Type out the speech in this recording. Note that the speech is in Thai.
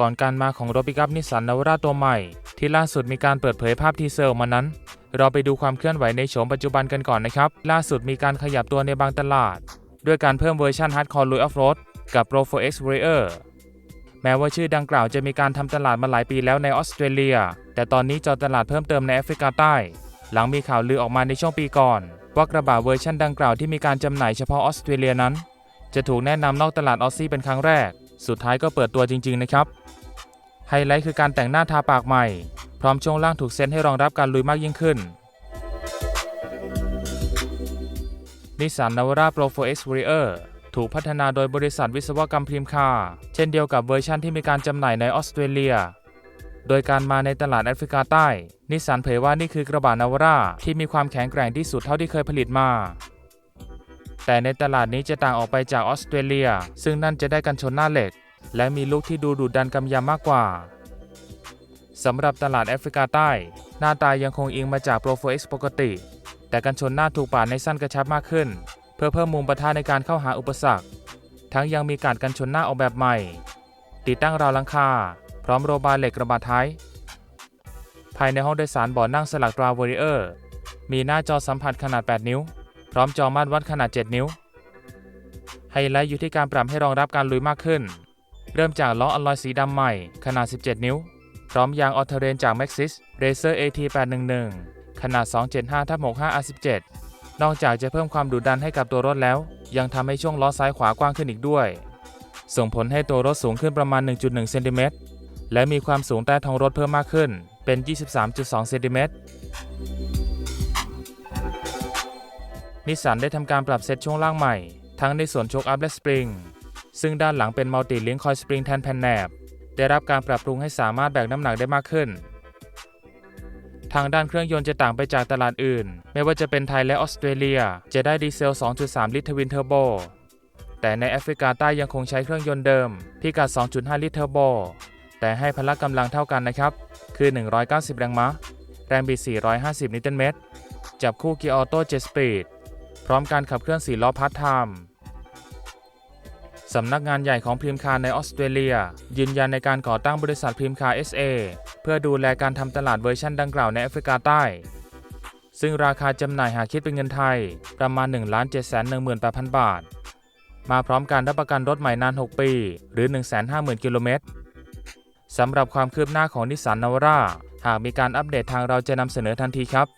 ก่อนการมาของรถปิกอัพนิสสันนาวราตัวใหม่ ที่ล่าสุดมีการเปิดเผยภาพทีเซอร์ออกมานั้น เราไปดูความเคลื่อนไหวในโฉมปัจจุบันกันก่อนนะครับ ล่าสุดมีการขยับตัวในบางตลาด ด้วยการเพิ่มเวอร์ชัน Hardcore Luy Off-Road กับ Pro 4X Warrior แม้ว่าชื่อดังกล่าวจะมีการทำตลาดมาหลายปีแล้วในออสเตรเลีย แต่ตอนนี้จอตลาดเพิ่มเติมในแอฟริกาใต้ หลังมีข่าวลือออกมาในช่วงปีก่อน ว่ากระบะเวอร์ชันดังกล่าวที่มีการจำหน่ายเฉพาะออสเตรเลียนั้น จะถูกแนะนำนอกตลาดออสซี่เป็นครั้งแรก สุดท้ายก็เปิดตัวจริง ๆ นะครับ ไฮไลท์คือการแต่งหน้าทาปากใหม่ พร้อมช่วงล่างถูกเซตให้รองรับการลุยมากยิ่งขึ้นนิสสันนาวาร่า Pro 4X Warrior ถูกพัฒนาโดยบริษัทวิศวกรรมพริมคาร์เช่นเดียวกับเวอร์ชันที่มีการจำหน่ายในออสเตรเลีย โดยการมาในตลาดแอฟริกาใต้ นิสสันเผยว่านี่คือกระบะนาวาราที่มีความแข็งแกร่งที่สุดเท่าที่เคยผลิตมา แต่ในตลาดนี้จะต่างออกไปจากออสเตรเลีย ซึ่งนั่นจะได้กันชนหน้าเหล็ก และมีลุคที่ดูดุดันกำยำมากกว่าสำหรับตลาดแอฟริกาใต้ หน้าตายังคงอิงมาจาก Pro 4X ปกติ แต่กันชนหน้าถูกปาดในสั้นกระชับมากขึ้น เพื่อเพิ่มมุมปะทะในการเข้าหาอุปสรรค ทั้งยังมีการกันชนหน้าออกแบบใหม่ ติดตั้งราวลังคา พร้อมโรบาร์เหล็กกระบาดท้าย ภายในห้องโดยสารเบาะนั่งสลักตราวอริเออร์ มีหน้าจอสัมผัสขนาด 8 นิ้ว พร้อมจอมาตรวัดขนาด 7 นิ้ว ไฮไลท์อยู่ที่การปรับให้รองรับการลุยมากขึ้น เริ่มจากล้ออลลอยสีดำใหม่ขนาด 17 นิ้ว พร้อมยางออเทเรนจาก Maxxis Racer AT 811 ขนาด 275ทับ65 R17 นอกจากจะเพิ่มความดุดันให้กับตัวรถแล้ว ยังทำให้ช่วงล้อซ้ายขวากว้างขึ้นอีกด้วย ส่งผลให้ตัวรถสูงขึ้นประมาณ 1.1 เซนติเมตร และมีความสูงใต้ท้องรถเพิ่มมากขึ้นเป็น 23.2 เซนติเมตร นิสสันได้ทำการปรับเซตช่วงล่างใหม่ ทั้งในส่วนโชคอัพและสปริง ซึ่งด้านหลังเป็นมัลติลิงคอยสปริงแทนแผ่นแหนบ ได้รับการปรับปรุงให้สามารถแบกน้ำหนักได้มากขึ้น ทางด้านเครื่องยนต์จะต่างไปจากตลาดอื่น ไม่ว่าจะเป็นไทยและออสเตรเลีย จะได้ดีเซล 2.3 ลิตรทวินเทอร์โบ แต่ในแอฟริกาใต้ยังคงใช้เครื่องยนต์เดิม พิกัด 2.5 ลิตรเทอร์โบ แต่ให้พละกำลังเท่ากันนะครับ คือ 190 แรงม้า แรงบิด 450 นิวตันเมตร จับคู่เกียร์ออโต้7สปีด พร้อมการขับเคลื่อน4ล้อพาร์ทไทม์สำนักงานใหญ่ของพริมคาร์ในออสเตรเลีย ยืนยันในการก่อตั้งบริษัทพริมคาร์ SA เพื่อดูแลการทำตลาดเวอร์ชันดังกล่าวในแอฟริกาใต้ ซึ่งราคาจำหน่ายหากคิดเป็นเงินไทย ประมาณ 1 7 1 8 0 0 0บาท มาพร้อมการรับประกันรถใหม่นาน 6 ปี หรือ 150,000 กิโลเมตรสำหรับความคืบหน้าของนิสสันนาวาร่าหากมีการอัปเดตทางเราจะนำเสนอทันทีครับ